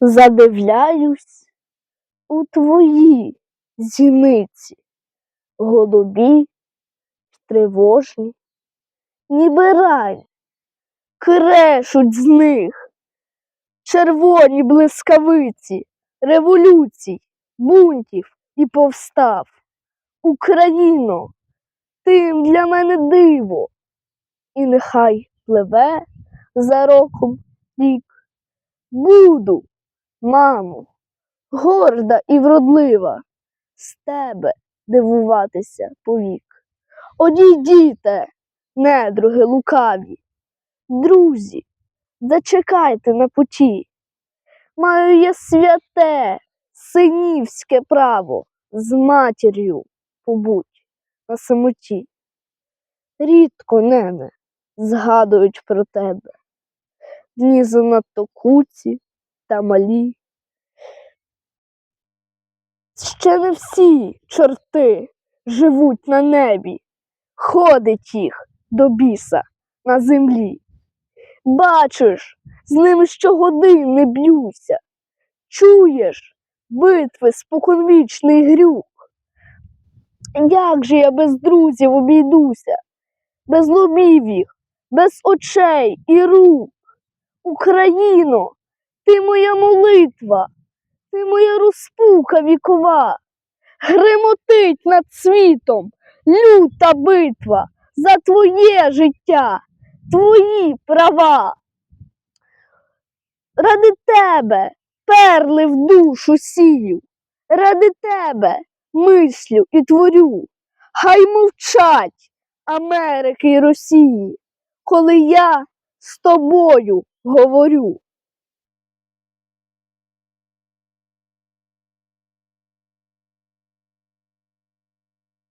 задивляюсь у твої зіниці, голубі, тривожні, ніби рань, крешуть з них червоні блискавиці, революцій, бунтів і повстав. Україно, ти для мене диво, і нехай пливе за роком рік. Буду, мамо, горда і вродлива, з тебе дивуватися повік. Одійдіте, недруги лукаві, друзі, зачекайте на путі. Маю я святе, синівське право з матір'ю побудь на самоті. Рідко, нене, згадують про тебе. Дні занадто куці та малі. Ще не всі чорти живуть на небі, ходить їх до біса на землі. Бачиш, з ними щогодини б'юся, чуєш битви споконвічний грюк. Як же я без друзів обійдуся, без лобів їх, без очей і рук? Україно, ти моя молитва, ти моя розпука вікова, гремотить над світом люта битва за твоє життя, твої права. Ради тебе перли в душу сію, ради тебе мислю і творю. Хай мовчать Америки й Росії, коли я з тобою говорю.